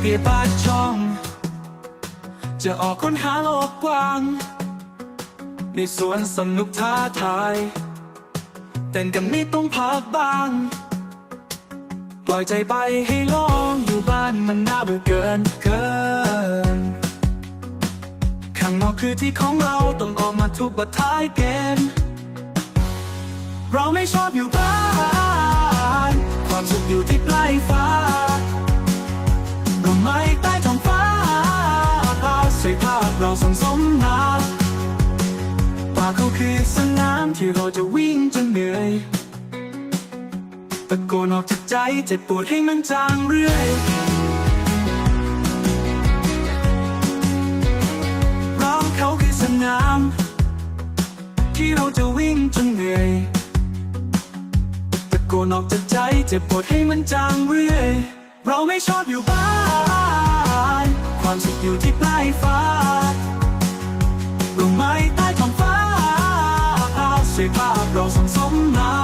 เพียบบ้านช่อง จะออกค้นหาโลกกว้าง ในสวนสนุกท้าทายเต้นกันไม่ต้องพักบ้าง ปล่อยใจไปให้ลองอยู่บ้านมันน่าเบื่อเกินเกิน ข้างนอกคือที่ของเราต้องออกมาทุกบัท้ายเกมเราไม่ชอบอยู่บ้าน ความสุขอยู่ที่ใกล้ฟ้า ใส่ภาพเราสมสมนาป่าเขาคือสนามที่เราจะวิ่งจนเหนื่อยตะโกนออกจากใจเจ็บปวดให้มันจางเรื่อย เราเขาคือสนาม ที่เราจะวิ่งจนเหนื่อยตะโกนออกจากใจเจ็บปวดให้มันจางเรื่อย เราไม่ชอบอยู่บ้าน ความสุขอยู่ที่ปลายฟ้าดวงไม้ใต้ท้องฟ้าสวยภาพเราสมสมมา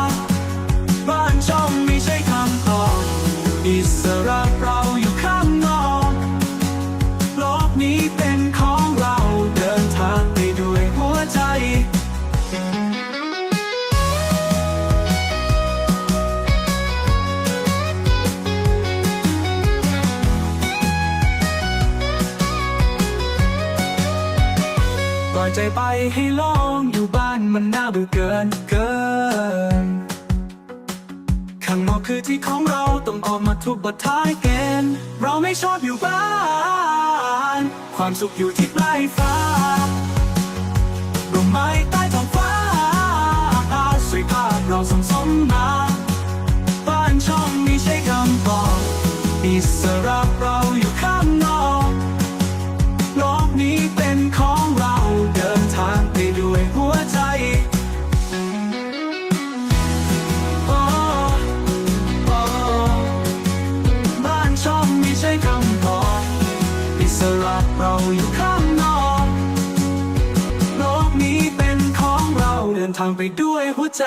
บ้านช่องไม่ใช่คำตอบอิสระ อยใจไปให้ลองอยู่บ้านมันน่าเบื่อเกินเกิน ข้างนอกคือที่ของเราต้องออกมาทุกบัท้ายเกณฑ์เราไม่ชอบอยู่บ้าน ความสุขอยู่ที่ปลายฟ้าร่มไม้ใต้ท้องฟ้าสวยภาพเราสมสมมาบ้านช่องไม่ใช่คำตอบอิสระ เราอยู่ข้างนอกโลกนี้เป็นของเราเดินทางไปด้วยหัวใจ